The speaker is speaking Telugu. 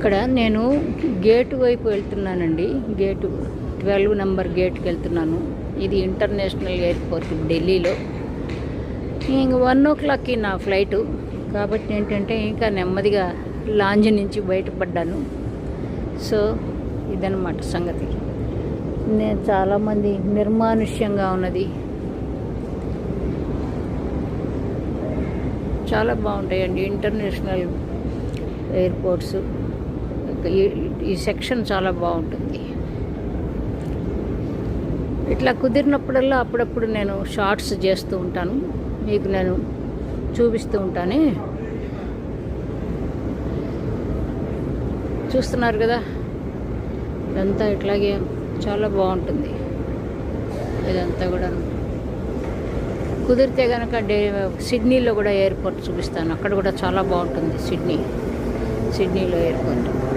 ఇక్కడ నేను గేటు వైపు వెళ్తున్నానండి. గేటు ట్వెల్వ్ నెంబర్ గేట్కి వెళ్తున్నాను. ఇది ఇంటర్నేషనల్ ఎయిర్పోర్ట్ ఢిల్లీలో. ఇంక వన్ ఓ క్లాక్కి నా ఫ్లైటు. కాబట్టి ఏంటంటే ఇంకా నెమ్మదిగా లాంజ్ నుంచి బయటపడ్డాను. సో ఇదన్నమాట సంగతి. నేను చాలామంది నిర్మానుష్యంగా ఉన్నది. చాలా బాగుంటాయండి ఇంటర్నేషనల్ ఎయిర్పోర్ట్స్. ఈ సెక్షన్ చాలా బాగుంటుంది. ఇట్లా కుదిరినప్పుడల్లా అప్పుడప్పుడు నేను షార్ట్స్ చేస్తూ ఉంటాను. మీకు నేను చూపిస్తూ ఉంటానే. చూస్తున్నారు కదా? ఇదంతా ఇట్లాగే చాలా బాగుంటుంది. ఇదంతా కూడా. కుదిరితే కనుక డే సిడ్నీలో కూడా ఎయిర్పోర్ట్ చూపిస్తాను. అక్కడ కూడా చాలా బాగుంటుంది సిడ్నీ. సిడ్నీలో ఎయిర్పోర్ట్.